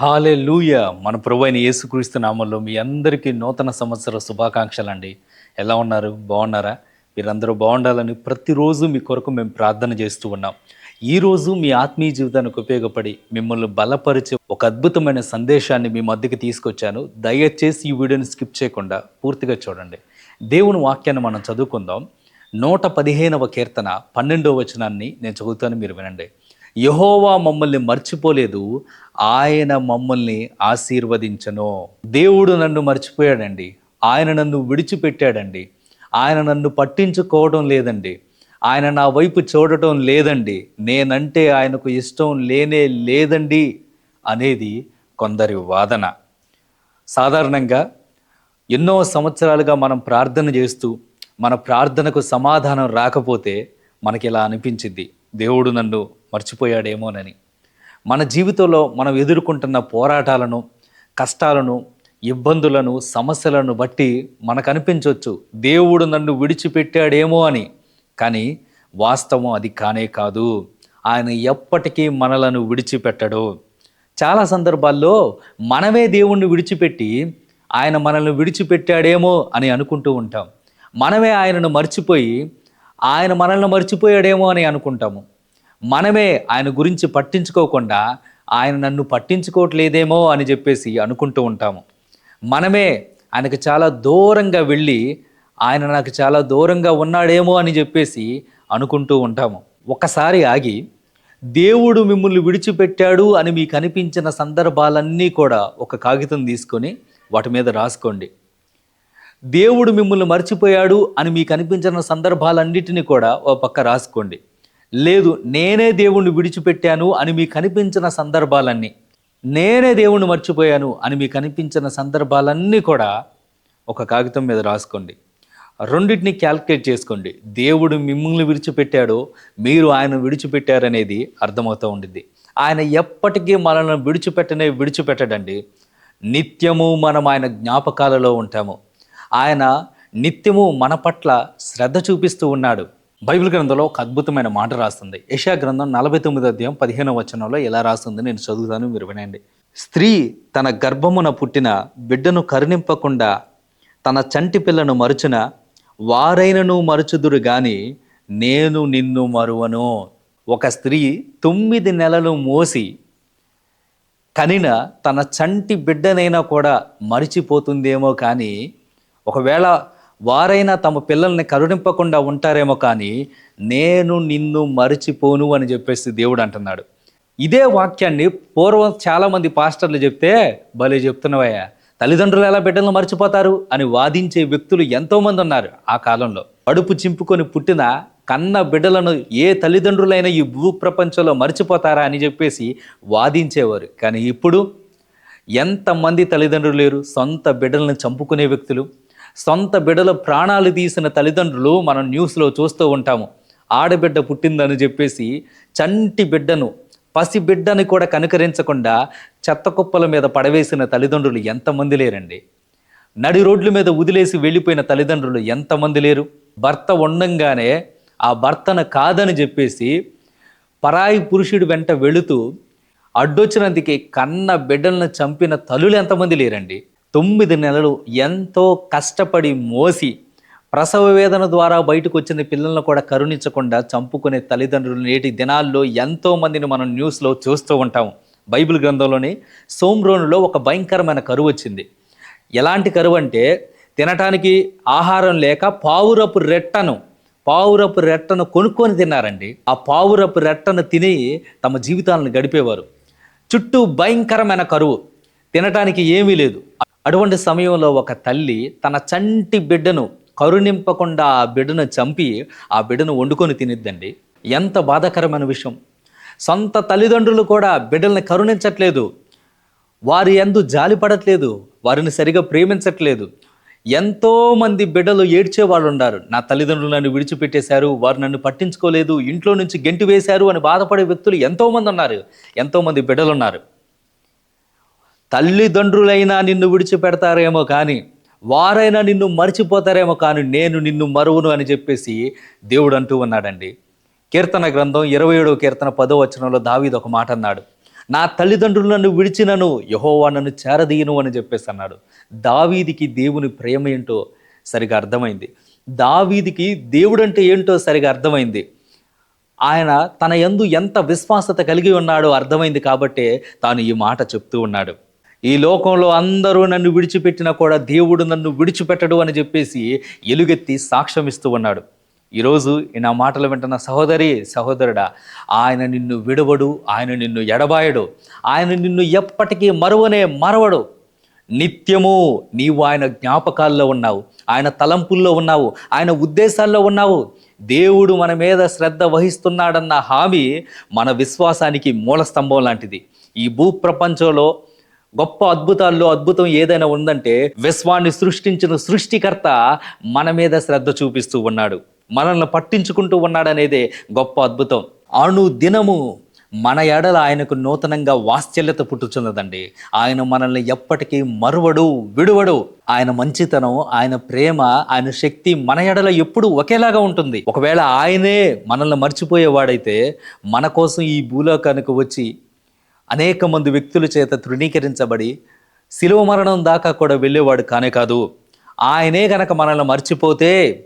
హాలే లూయ మన ప్రభు అయిన యేసుక్రీస్తు నామంలో మీ అందరికీ నూతన సంవత్సర శుభాకాంక్షలు అండి ఎలా ఉన్నారు? బాగున్నారా? మీరందరూ బాగుండాలని ప్రతిరోజు మీ కొరకు మేము ప్రార్థన చేస్తూ ఉన్నాం. ఈరోజు మీ ఆత్మీయ జీవితానికి ఉపయోగపడి మిమ్మల్ని బలపరిచే ఒక అద్భుతమైన సందేశాన్ని మీ మధ్యకి తీసుకొచ్చాను. దయచేసి ఈ వీడియోని స్కిప్ చేయకుండా పూర్తిగా చూడండి. దేవుని వాక్యాన్ని మనం చదువుకుందాం. నూట పదిహేనవ కీర్తన పన్నెండవ వచనాన్ని నేను చదువుతాను మీరు వినండి. యహోవా మమ్మల్ని మర్చిపోలేదు ఆయన మమ్మల్ని ఆశీర్వదించను. దేవుడు నన్ను మర్చిపోయాడండి ఆయన నన్ను విడిచిపెట్టాడండి ఆయన నన్ను పట్టించుకోవడం లేదండి ఆయన నా వైపు చూడటం లేదండి నేనంటే ఆయనకు ఇష్టం లేనే లేదండి అనేది కొందరి వాదన. సాధారణంగా ఎన్నో సంవత్సరాలుగా మనం ప్రార్థన చేస్తూ మన ప్రార్థనకు సమాధానం రాకపోతే మనకి ఇలా అనిపించింది దేవుడు నన్ను మర్చిపోయాడేమోనని మన జీవితంలో మనం ఎదుర్కొంటున్న పోరాటాలను కష్టాలను ఇబ్బందులను సమస్యలను బట్టి మనకు అనిపించవచ్చు దేవుడు నన్ను విడిచిపెట్టాడేమో అని. కానీ వాస్తవం అది కానే కాదు. ఆయన ఎప్పటికీ మనలను విడిచిపెట్టడు. చాలా సందర్భాల్లో మనమే దేవుణ్ణి విడిచిపెట్టి ఆయన మనల్ని విడిచిపెట్టాడేమో అని అనుకుంటూ ఉంటాం. మనమే ఆయనను మర్చిపోయి ఆయన మనల్ని మర్చిపోయాడేమో అని అనుకుంటాము. మనమే ఆయన గురించి పట్టించుకోకుండా ఆయన నన్ను పట్టించుకోవట్లేదేమో అని చెప్పేసి అనుకుంటూ ఉంటాము. మనమే ఆయనకు చాలా దూరంగా వెళ్ళి ఆయన నాకు చాలా దూరంగా ఉన్నాడేమో అని చెప్పేసి అనుకుంటూ ఉంటాము. ఒకసారి ఆగి దేవుడు మిమ్మల్ని విడిచిపెట్టాడు అని మీకు అనిపించిన సందర్భాలన్నీ కూడా ఒక కాగితం తీసుకొని వాటి మీద రాసుకోండి. దేవుడు మిమ్మల్ని మర్చిపోయాడు అని మీకు అనిపించిన సందర్భాలన్నిటినీ కూడా ఓ పక్క రాసుకోండి. లేదు నేనే దేవుణ్ణి విడిచిపెట్టాను అని మీకు అనిపించిన సందర్భాలన్నీ నేనే దేవుణ్ణి మర్చిపోయాను అని మీకు అనిపించిన సందర్భాలన్నీ కూడా ఒక కాగితం మీద రాసుకోండి. రెండింటిని క్యాల్కులేట్ చేసుకోండి. దేవుడు మిమ్మల్ని విడిచిపెట్టాడో మీరు ఆయన విడిచిపెట్టారనేది అర్థమవుతూ ఉండింది ఆయన ఎప్పటికీ మనల్ని విడిచిపెట్టనే విడిచిపెట్టడండి. నిత్యము మనం ఆయన జ్ఞాపకాలలో ఉంటాము. ఆయన నిత్యము మన పట్ల శ్రద్ధ చూపిస్తూ ఉన్నాడు. బైబిల్ గ్రంథంలో ఒక అద్భుతమైన మాట రాస్తుంది. యశా గ్రంథం నలభై తొమ్మిది అధ్యాయం పదిహేను వచనంలో ఎలా రాస్తుంది నేను చదువుతాను మీరు వినండి. స్త్రీ తన గర్భమున పుట్టిన బిడ్డను కరుణింపకుండా తన చంటి పిల్లను మరుచున వారైనను మరుచుదురు గాని నేను నిన్ను మరువను. ఒక స్త్రీ తొమ్మిది నెలలు మోసి కనిన తన చంటి బిడ్డనైనా కూడా మరిచిపోతుందేమో కానీ ఒకవేళ వారైనా తమ పిల్లల్ని కరుణింపకుండా ఉంటారేమో కానీ నేను నిన్ను మరిచిపోను అని చెప్పేసి దేవుడు అంటున్నాడు. ఇదే వాక్యాన్ని పూర్వం చాలామంది పాస్టర్లు చెప్తే భలే చెప్తున్నావయ్యా తల్లిదండ్రులు ఎలా బిడ్డలను మర్చిపోతారు అని వాదించే వ్యక్తులు ఎంతోమంది ఉన్నారు ఆ కాలంలో. కడుపు చింపుకొని పుట్టిన కన్న బిడ్డలను ఏ తల్లిదండ్రులైనా ఈ భూ ప్రపంచంలో మర్చిపోతారా అని చెప్పేసి వాదించేవారు. కానీ ఇప్పుడు ఎంతమంది తల్లిదండ్రులు లేరు సొంత బిడ్డలను చంపుకునే వ్యక్తులు సొంత బిడ్డల ప్రాణాలు తీసిన తల్లిదండ్రులు మనం న్యూస్లో చూస్తూ ఉంటాము. ఆడబిడ్డ పుట్టిందని చెప్పేసి చంటి బిడ్డను పసి బిడ్డని కూడా కనుకరించకుండా చెత్త కుప్పల మీద పడవేసిన తల్లిదండ్రులు ఎంతమంది లేరండి? నడి రోడ్ల మీద వదిలేసి వెళ్ళిపోయిన తల్లిదండ్రులు ఎంతమంది లేరు? భర్త ఉండంగానే ఆ భర్తను కాదని చెప్పేసి పరాయి పురుషుడి వెంట వెళుతూ అడ్డొచ్చినందుకే కన్న బిడ్డలను చంపిన తల్లులు ఎంతమంది లేరండి? తొమ్మిది నెలలు ఎంతో కష్టపడి మోసి ప్రసవ వేదన ద్వారా బయటకు వచ్చిన పిల్లలను కూడా కరుణించకుండా చంపుకునే తల్లిదండ్రులు నేటి దినాల్లో ఎంతో మందిని మనం న్యూస్లో చూస్తూ ఉంటాము బైబిల్ గ్రంథంలోని సోమ్రోనులో ఒక భయంకరమైన కరువు వచ్చింది. ఎలాంటి కరువు అంటే తినటానికి ఆహారం లేక పావురపు రెట్టను పావురపు రెట్టను కొనుక్కొని తిన్నారండి. ఆ పావురపు రెట్టను తిని తమ జీవితాలను గడిపేవారు. చుట్టూ భయంకరమైన కరువు. తినటానికి ఏమీ లేదు. అటువంటి సమయంలో ఒక తల్లి తన చంటి బిడ్డను కరుణింపకుండా ఆ బిడ్డను చంపి ఆ బిడ్డను వండుకొని తినిద్దండి. ఎంత బాధాకరమైన విషయం. సొంత తల్లిదండ్రులు కూడా బిడ్డల్ని కరుణించట్లేదు. వారి ఎందు జాలి పడట్లేదు. వారిని సరిగా ప్రేమించట్లేదు. ఎంతోమంది బిడ్డలు ఏడ్చే వాళ్ళు ఉన్నారు నా తల్లిదండ్రులు నన్ను విడిచిపెట్టేశారు. వారు నన్ను పట్టించుకోలేదు. ఇంట్లో నుంచి గెంటి వేశారు అని బాధపడే వ్యక్తులు ఎంతోమంది ఉన్నారు. ఎంతోమంది బిడ్డలు ఉన్నారు తల్లిదండ్రులైనా నిన్ను విడిచిపెడతారేమో కానీ వారైనా నిన్ను మర్చిపోతారేమో కానీ నేను నిన్ను మరువును అని చెప్పేసి దేవుడు అంటూ ఉన్నాడండి. కీర్తన గ్రంథం ఇరవై ఏడవ కీర్తన పదో వచనంలో దావీద్ ఒక మాట అన్నాడు. నా తల్లిదండ్రులు నన్ను విడిచినను యహోవా నన్ను చేరదీయను అని చెప్పేసి అన్నాడు. దావీదికి దేవుని ప్రేమ ఏంటో సరిగా అర్థమైంది. దావీదికి దేవుడంటే ఏంటో సరిగా అర్థమైంది. ఆయన తన యందు ఎంత విశ్వాసత కలిగి ఉన్నాడో అర్థమైంది కాబట్టే తాను ఈ మాట చెప్తూ ఉన్నాడు. ఈ లోకంలో అందరూ నన్ను విడిచిపెట్టినా కూడా దేవుడు నన్ను విడిచిపెట్టడు అని చెప్పేసి ఎలుగెత్తి సాక్ష్యం ఇస్తూ ఉన్నాడు. ఈరోజు ఈ నా మాటలు వింటున్న సహోదరి సహోదరుడా ఆయన నిన్ను విడవడు ఆయన నిన్ను ఎడబాయడు ఆయన నిన్ను ఎప్పటికీ మరువనే మరవడు. నిత్యము నీవు ఆయన జ్ఞాపకాల్లో ఉన్నావు ఆయన తలంపుల్లో ఉన్నావు ఆయన ఉద్దేశాల్లో ఉన్నావు. దేవుడు మన మీద శ్రద్ధ వహిస్తున్నాడన్న హామీ మన విశ్వాసానికి మూల స్తంభం లాంటిది. ఈ భూ ప్రపంచంలో గొప్ప అద్భుతాల్లో అద్భుతం ఏదైనా ఉందంటే విశ్వాన్ని సృష్టించిన సృష్టికర్త మన మీద శ్రద్ధ చూపిస్తూ ఉన్నాడు. మనల్ని పట్టించుకుంటూ ఉన్నాడనేదే గొప్ప అద్భుతం. అణు దినము మన ఎడల ఆయనకు నూతనంగా వాత్సల్యత పుట్టుచున్నదండి. ఆయన మనల్ని ఎప్పటికీ మరువడు విడువడు. ఆయన మంచితనం ఆయన ప్రేమ ఆయన శక్తి మన ఎడల ఎప్పుడు ఒకేలాగా ఉంటుంది. ఒకవేళ ఆయనే మనల్ని మర్చిపోయేవాడైతే మన కోసం ఈ భూలోకానికి వచ్చి అనేక మంది వ్యక్తుల చేత తృణీకరించబడి శిలువ మరణం దాకా కూడా వెళ్ళేవాడు కానే కాదు. ఆయనే గనక మనల్ని మర్చిపోతే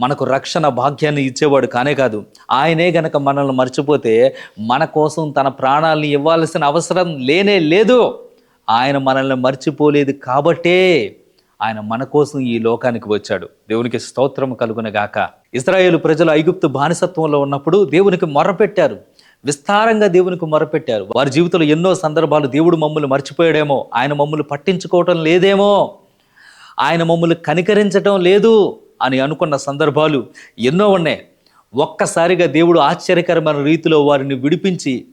మనకు రక్షణ భాగ్యాన్ని ఇచ్చేవాడు కానే కాదు. ఆయనే గనక మనల్ని మర్చిపోతే మన కోసం తన ప్రాణాలని ఇవ్వాల్సిన అవసరం లేనే లేదు. ఆయన మనల్ని మర్చిపోలేదు కాబట్టే ఆయన మన కోసం ఈ లోకానికి వచ్చాడు. దేవునికి స్తోత్రం కలుగునగాక ఇస్రాయేలు ప్రజలు ఐగుప్తు బానిసత్వంలో ఉన్నప్పుడు దేవునికి మొర్రపెట్టారు. విస్తారంగా దేవునికి మొరపెట్టారు. వారి జీవితంలో ఎన్నో సందర్భాలు దేవుడు మమ్మల్ని మర్చిపోయాడేమో. ఆయన మమ్మల్ని పట్టించుకోవటం లేదేమో. ఆయన మమ్మల్ని కనికరించటం లేదు అని అనుకున్న సందర్భాలు ఎన్నో ఉన్నాయి. ఒక్కసారిగా దేవుడు ఆశ్చర్యకరమైన రీతిలో వారిని విడిపించి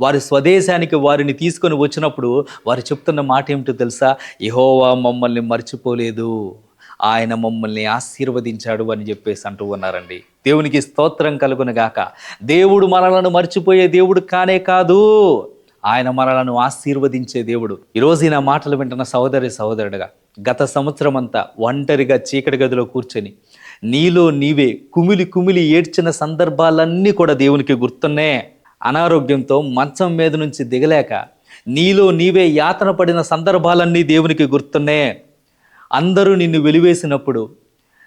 వారి స్వదేశానికి వారిని తీసుకొని వచ్చినప్పుడు వారు చెప్తున్న మాట ఏమిటో తెలుసా? ఇహోవా మమ్మల్ని మర్చిపోలేదు. ఆయన మమ్మల్ని ఆశీర్వదించాడు అని చెప్పేసి అంటూ ఉన్నారండి. దేవునికి స్తోత్రం కలుగునగాక దేవుడు మనలను మర్చిపోయే దేవుడు కానే కాదు. ఆయన మనలను ఆశీర్వదించే దేవుడు. ఈరోజు నా మాటలు వింటున్న సహోదరి సహోదరుడుగా గత సంవత్సరం అంతా ఒంటరిగా చీకటి గదిలో కూర్చొని నీలో నీవే కుమిలి కుమిలి ఏడ్చిన సందర్భాలన్నీ కూడా దేవునికి గుర్తున్నే అనారోగ్యంతో మంచం మీద నుంచి దిగలేక నీలో నీవే యాతన పడిన సందర్భాలన్నీ దేవునికి గుర్తున్నే అందరూ నిన్ను వెలివేసినప్పుడు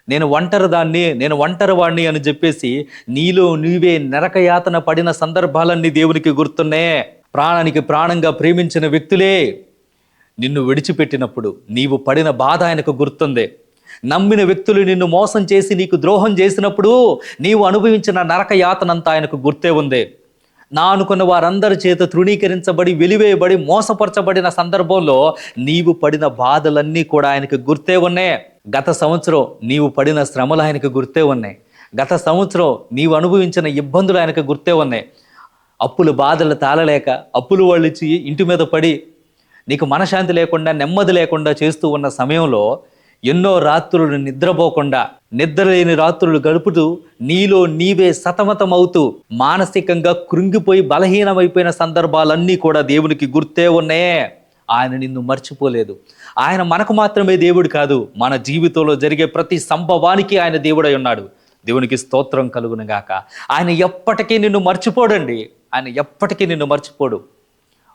నేను ఒంటరి దాన్ని నేను ఒంటరి వాడిని అని చెప్పేసి నీలో నీవే నరకయాతన పడిన సందర్భాలన్నీ దేవునికి గుర్తున్నే ప్రాణానికి ప్రాణంగా ప్రేమించిన వ్యక్తులే నిన్ను విడిచిపెట్టినప్పుడు నీవు పడిన బాధ ఆయనకు గుర్తుంది. నమ్మిన వ్యక్తులు నిన్ను మోసం చేసి నీకు ద్రోహం చేసినప్పుడు నీవు అనుభవించిన నరక యాతనంతా ఆయనకు గుర్తే ఉంది. నా అనుకున్న వారందరి చేత తృణీకరించబడి వెలివేయబడి మోసపరచబడిన సందర్భంలో నీవు పడిన బాధలన్నీ కూడా ఆయనకు గుర్తే ఉన్నాయి. గత సంవత్సరం నీవు పడిన శ్రమలు ఆయనకు గుర్తే ఉన్నాయి. గత సంవత్సరం నీవు అనుభవించిన ఇబ్బందులు ఆయనకు గుర్తే ఉన్నాయి. అప్పులు బాధలు తాళలేక అప్పులు వాళ్ళు ఇచ్చి ఇంటి మీద పడి నీకు మనశాంతి లేకుండా నెమ్మది లేకుండా చేస్తూ ఉన్న సమయంలో ఎన్నో రాత్రులు నిద్రపోకుండా నిద్రలేని రాత్రులు గడుపుతూ నీలో నీవే సతమతమవుతూ మానసికంగా కృంగిపోయి బలహీనమైపోయిన సందర్భాలన్నీ కూడా దేవునికి గుర్తే ఉన్నాయే. ఆయన నిన్ను మర్చిపోలేదు. ఆయన మనకు మాత్రమే దేవుడు కాదు. మన జీవితంలో జరిగే ప్రతి సంభవానికి ఆయన దేవుడై ఉన్నాడు. దేవునికి స్తోత్రం కలుగునుగాక ఆయన ఎప్పటికీ నిన్ను మర్చిపోడండి. ఆయన ఎప్పటికీ నిన్ను మర్చిపోడు.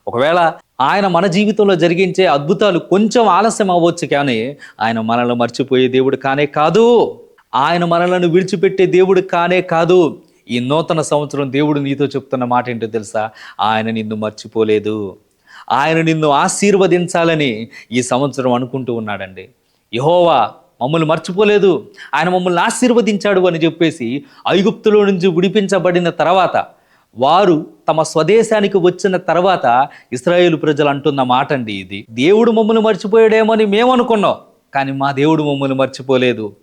ఒకవేళ ఆయన మన జీవితంలో జరిగించే అద్భుతాలు కొంచెం ఆలస్యం అవ్వచ్చు కానీ ఆయన మనల్ని మర్చిపోయే దేవుడు కానే కాదు. ఆయన మనలను విడిచిపెట్టే దేవుడు కానే కాదు. ఈ నూతన సంవత్సరం దేవుడు నీతో చెప్తున్న మాట ఏంటో తెలుసా? ఆయన నిన్ను మర్చిపోలేదు. ఆయన నిన్ను ఆశీర్వదించాలని ఈ సంవత్సరం అనుకుంటూ ఉన్నాడండి. యహోవా మమ్మల్ని మర్చిపోలేదు. ఆయన మమ్మల్ని ఆశీర్వదించాడు అని చెప్పేసి ఐగుప్తులో నుంచి విడిపించబడిన తర్వాత వారు తమ స్వదేశానికి వచ్చిన తర్వాత ఇస్రాయేల్ ప్రజలు అంటున్న మాట అండి ఇది. దేవుడు మమ్మల్ని మర్చిపోయాడేమని మేము అనుకున్నాం కానీ మా దేవుడు మమ్మల్ని మర్చిపోలేదు.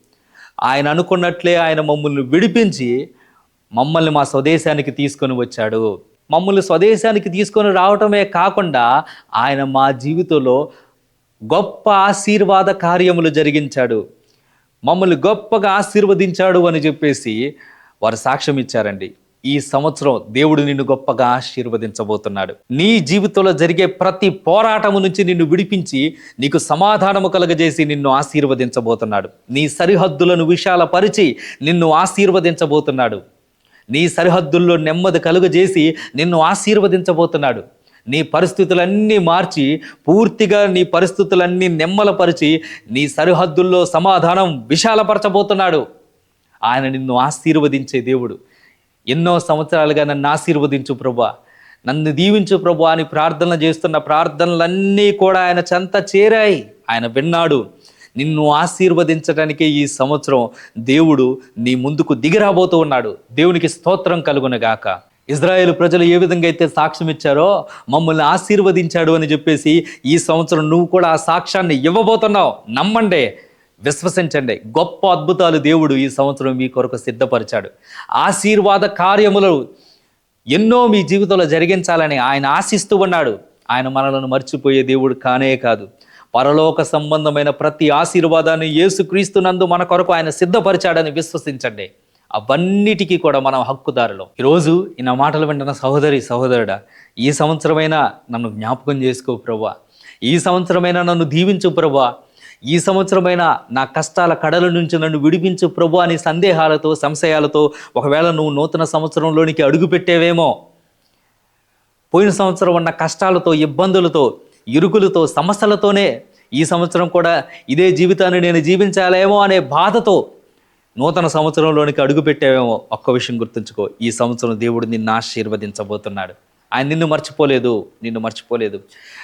ఆయన అనుకున్నట్లే ఆయన మమ్మల్ని విడిపించి మమ్మల్ని మా స్వదేశానికి తీసుకొని వచ్చాడు. మమ్మల్ని స్వదేశానికి తీసుకొని రావటమే కాకుండా ఆయన మా జీవితంలో గొప్ప ఆశీర్వాద కార్యములు జరిగించాడు. మమ్మల్ని గొప్పగా ఆశీర్వదించాడు అని చెప్పేసి వారు సాక్ష్యం ఇచ్చారండి. ఈ సంవత్సరం దేవుడు నిన్ను గొప్పగా ఆశీర్వదించబోతున్నాడు. నీ జీవితంలో జరిగే ప్రతి పోరాటము నుంచి నిన్ను విడిపించి నీకు సమాధానము కలగజేసి నిన్ను ఆశీర్వదించబోతున్నాడు. నీ సరిహద్దులను విశాలపరిచి నిన్ను ఆశీర్వదించబోతున్నాడు. నీ సరిహద్దుల్లో నెమ్మది కలుగజేసి నిన్ను ఆశీర్వదించబోతున్నాడు. నీ పరిస్థితులన్నీ మార్చి పూర్తిగా నీ పరిస్థితులన్నీ నెమ్మలపరిచి నీ సరిహద్దుల్లో సమాధానం విశాలపరచబోతున్నాడు. ఆయన నిన్ను ఆశీర్వదించే దేవుడు. ఎన్నో సంవత్సరాలుగా నన్ను ఆశీర్వదించు ప్రభా. నన్ను దీవించు ప్రభు అని ప్రార్థన చేస్తున్న ప్రార్థనలన్నీ కూడా ఆయన చెంత చేరాయి. ఆయన విన్నాడు నిన్ను ఆశీర్వదించడానికే ఈ సంవత్సరం దేవుడు నీ ముందుకు దిగిరాబోతూ ఉన్నాడు. దేవునికి స్తోత్రం కలుగునగాక ఇజ్రాయేల్ ప్రజలు ఏ విధంగా అయితే సాక్ష్యం ఇచ్చారో మమ్మల్ని ఆశీర్వదించాడు అని చెప్పేసి ఈ సంవత్సరం నువ్వు కూడా ఆ సాక్ష్యాన్ని ఇవ్వబోతున్నావు. నమ్మండి విశ్వసించండి. గొప్ప అద్భుతాలు దేవుడు ఈ సంవత్సరం మీ కొరకు సిద్ధపరిచాడు. ఆశీర్వాద కార్యములు ఎన్నో మీ జీవితంలో జరిగించాలని ఆయన ఆశిస్తూ ఉన్నాడు. ఆయన మనలను మర్చిపోయే దేవుడు కానే కాదు. పరలోక సంబంధమైన ప్రతి ఆశీర్వాదాన్ని యేసుక్రీస్తునందు మన కొరకు ఆయన సిద్ధపరిచాడని విశ్వసించండి. అవన్నిటికీ కూడా మనం హక్కుదారులు. ఈరోజు ఈ నా మాటలు వింటున్న సహోదరి సహోదరుడా ఈ సంవత్సరమైనా నన్ను జ్ఞాపకం చేసుకో ప్రభా. ఈ సంవత్సరమైనా నన్ను దీవించు ప్రభా. ఈ సంవత్సరమైన నా కష్టాల కడల నుంచి నన్ను విడిపించు ప్రభు అని సందేహాలతో సంశయాలతో ఒకవేళ నువ్వు నూతన సంవత్సరంలోనికి అడుగుపెట్టేవేమో. పోయిన సంవత్సరం ఉన్న కష్టాలతో ఇబ్బందులతో ఇరుకులతో సమస్యలతోనే ఈ సంవత్సరం కూడా ఇదే జీవితాన్ని నేను జీవించాలేమో అనే బాధతో నూతన సంవత్సరంలోనికి అడుగుపెట్టావేమో. ఒక్క విషయం గుర్తుంచుకో ఈ సంవత్సరం దేవుడు నిన్ను ఆశీర్వదించబోతున్నాడు. ఆయన నిన్ను మర్చిపోలేదు నిన్ను మర్చిపోలేదు.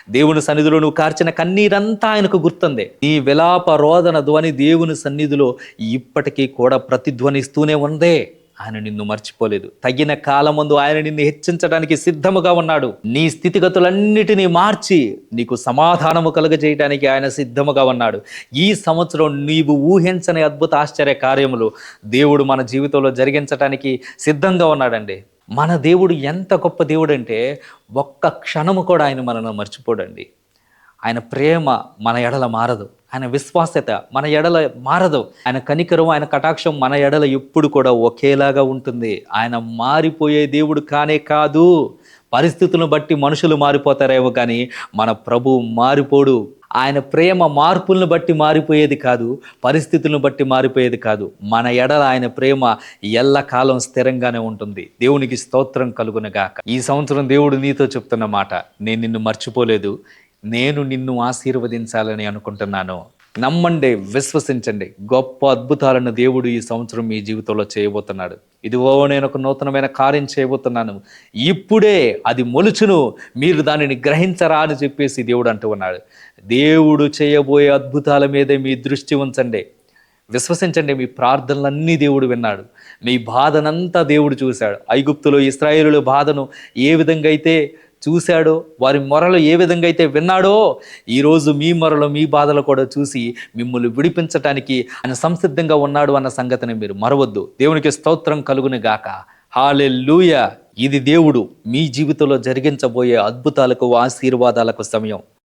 దేవుని సన్నిధిలో నువ్వు కార్చిన కన్నీరంతా ఆయనకు గుర్తుంది. నీ విలాప రోదన ధ్వని దేవుని సన్నిధిలో ఇప్పటికీ కూడా ప్రతిధ్వనిస్తూనే ఉందే. ఆయన నిన్ను మర్చిపోలేదు. తగిన కాలమందు ఆయన నిన్ను హెచ్చించడానికి సిద్ధముగా ఉన్నాడు. నీ స్థితిగతులన్నిటినీ మార్చి నీకు సమాధానము కలుగజేయడానికి ఆయన సిద్ధముగా ఉన్నాడు. ఈ సంవత్సరం నీవు ఊహించని అద్భుత ఆశ్చర్య కార్యములు దేవుడు మన జీవితంలో జరిగించడానికి సిద్ధంగా ఉన్నాడండి. మన దేవుడు ఎంత గొప్ప దేవుడు అంటే ఒక్క క్షణము కూడా ఆయన మనను మర్చిపోడండి. ఆయన ప్రేమ మన ఎడల మారదు. ఆయన విశ్వాసత మన ఎడల మారదు. ఆయన కనికరం ఆయన కటాక్షం మన ఎడల ఎప్పుడు కూడా ఒకేలాగా ఉంటుంది. ఆయన మారిపోయే దేవుడు కానే కాదు. పరిస్థితులను బట్టి మనుషులు మారిపోతారేమో కానీ మన ప్రభు మారిపోడు. ఆయన ప్రేమ మార్పులను బట్టి మారిపోయేది కాదు పరిస్థితులను బట్టి మారిపోయేది కాదు. మన ఎడల ఆయన ప్రేమ ఎల్లకాలం స్థిరంగానే ఉంటుంది. దేవునికి స్తోత్రం కలుగునగాక. ఈ సంవత్సరం దేవుడు నీతో చెప్తున్న మాట నేను నిన్ను మర్చిపోలేదు నేను నిన్ను ఆశీర్వదించాలని అనుకుంటున్నాను. నమ్మండి విశ్వసించండి. గొప్ప అద్భుతాలను దేవుడు ఈ సంవత్సరం మీ జీవితంలో చేయబోతున్నాడు. ఇదిగో నేను ఒక నూతనమైన కార్యం చేయబోతున్నాను. ఇప్పుడే అది మొలుచును. మీరు దానిని గ్రహించరా అని చెప్పేసి దేవుడు అంటూ ఉన్నాడు. దేవుడు చేయబోయే అద్భుతాల మీదే మీ దృష్టి ఉంచండి. విశ్వసించండి మీ ప్రార్థనలన్నీ దేవుడు విన్నాడు. మీ బాధనంతా దేవుడు చూశాడు. ఐగుప్తులో ఇస్రాయేలుల బాధను ఏ విధంగా అయితే చూశాడో వారి మొరలు ఏ విధంగా అయితే విన్నాడో ఈరోజు మీ మొరలు మీ బాధలు కూడా చూసి మిమ్మల్ని విడిపించటానికి ఆయన సంసిద్ధంగా ఉన్నాడు అన్న సంగతిని మీరు మరవద్దు. దేవునికి స్తోత్రం కలుగును గాక. హాలెల్లుయ ఇది దేవుడు మీ జీవితంలో జరిగించబోయే అద్భుతాలకు ఆశీర్వాదాలకు సమయం.